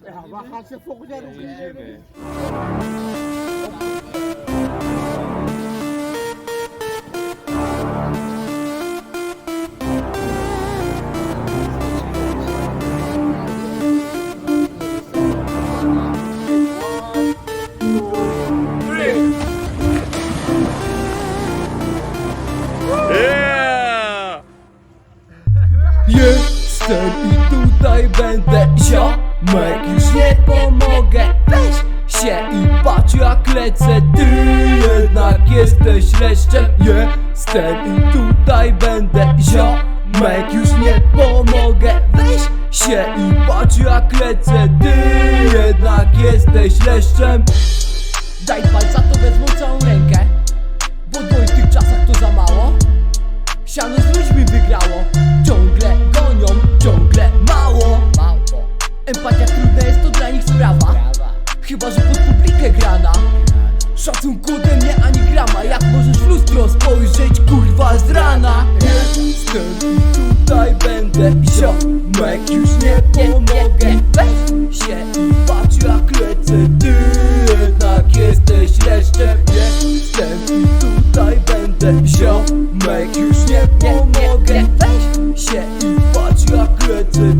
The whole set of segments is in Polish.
Sehat, bahasa. Jestem i tutaj będę ziomek Już nie pomogę. Weź się i patrz jak lecę. Ty jednak jesteś leszczem. Jestem i tutaj będę ziomek Już nie pomogę. Weź się i patrz jak lecę. Ty jednak jesteś leszczem. Daj palca to wezmą całą rękę Bo w tych czasach to za mało. Siano z ludźmi wygrało Empatia trudna jest to dla nich sprawa. Chyba, że pod publikę grana. Szacunku ode mnie ani grama. Jak możesz w lustro spojrzeć kurwa z rana? Jestem i tutaj będę. Ziomek już nie pomogę. Weź się i patrz jak lecę. Ty jednak jesteś leszczem Jestem i tutaj będę. Ziomek już nie pomogę. Weź się i patrz jak lecę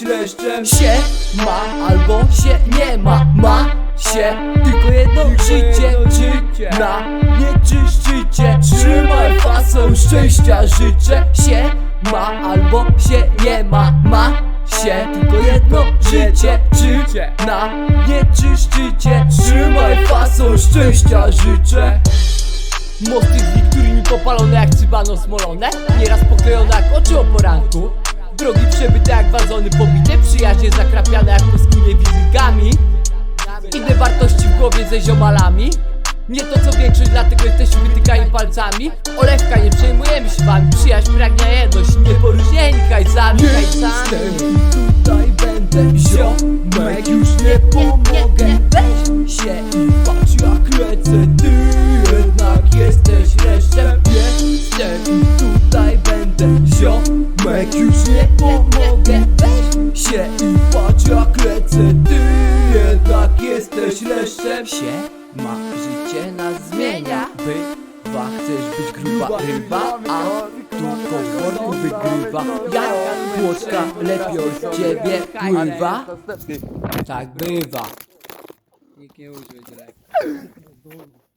jesteś leszczem. Się ma albo się nie ma. Ma się tylko jedno życie. Czy na nie czyszczycie? Trzymaj fasę szczęścia. Życzę Się ma albo się nie ma. Ma się tylko jedno życie. Czy na nie czyszczycie? Trzymaj fasą szczęścia. Życzę. Mosty z niektórymi popalone jak cybano smolone. Nieraz poklejone jak oczy o poranku Drogi przebyte jak wazony pobite Przyjaźnie zakrapiane jak pustynie wizygami Inne wartości w głowie ze ziomalami. Nie to co większość, dlatego jesteśmy wytykani palcami. Olewka, nie przejmujemy się wami. Przyjaźń pragnia jedność, nie poróżnieni hajsami Jestem i tutaj będę ziomek Już nie pomogę ziomek Już nie pomogę. Weź się i patrz jak lecę. Ty jednak jesteś leszczem. Się ma życie nas zmienia. Bywa, chcesz być gruba ryba A tu komfortu wygrywa. Jak płoczka lepiej od ciebie pływa Tak bywa. Nikt nie użył lekko.